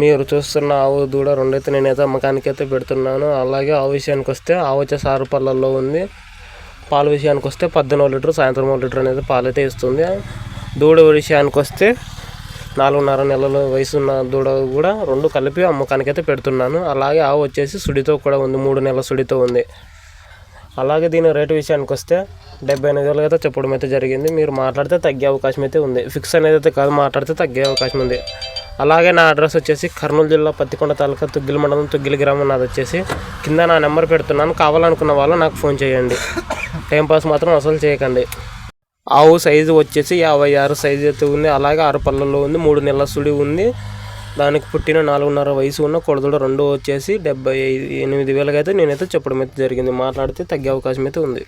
మీరు చూస్తున్న ఆవు దూడ రెండైతే నేనైతే అమ్మకానికైతే పెడుతున్నాను. అలాగే ఆవు విషయానికి వస్తే ఆవు వచ్చేసి ఆరు పళ్ళల్లో ఉంది. పాల విషయానికి వస్తే పద్దెనిమిది లీటర్ సాయంత్రం ఒక లీటర్ అనేది పాలు అయితే ఇస్తుంది. దూడ విషయానికి వస్తే నాలుగున్నర నెలల వయసు ఉన్న దూడ కూడా రెండు కలిపి అమ్మకానికైతే పెడుతున్నాను. అలాగే ఆవు వచ్చేసి సుడితో కూడా ఉంది మూడు నెలల సుడితో ఉంది. అలాగే దీని రేటు విషయానికి వస్తే డెబ్బై ఎనిమిది వేలు అయితే చెప్పడం అయితే జరిగింది. మీరు మాట్లాడితే తగ్గే అవకాశం అయితే ఉంది. ఫిక్స్ అనేది అయితే కాదు మాట్లాడితే తగ్గే అవకాశం ఉంది. అలాగే నా అడ్రస్ వచ్చేసి కర్నూలు జిల్లా పత్తికొండ తాలూకా తుగ్గిలి మండలం తుగ్గిలి గ్రామం నాది వచ్చేసి కింద నా నెంబర్ పెడుతున్నాను. కావాలనుకున్న వాళ్ళు నాకు ఫోన్ చేయండి. టైంపాస్ మాత్రం అసలు చేయకండి. ఆవు సైజు వచ్చేసి యాభై ఆరు సైజు అయితే ఉంది. అలాగే ఆరు పళ్ళల్లో ఉంది మూడు నెలల సుడి ఉంది. దానికి పుట్టిన నాలుగున్నర వయసు ఉన్న కొడదలు రెండు వచ్చేసి డెబ్బై ఎనిమిది వేలకైతే నేనైతే చెప్పడం అయితే జరిగింది. మాట్లాడితే తగ్గే అవకాశం అయితే ఉంది.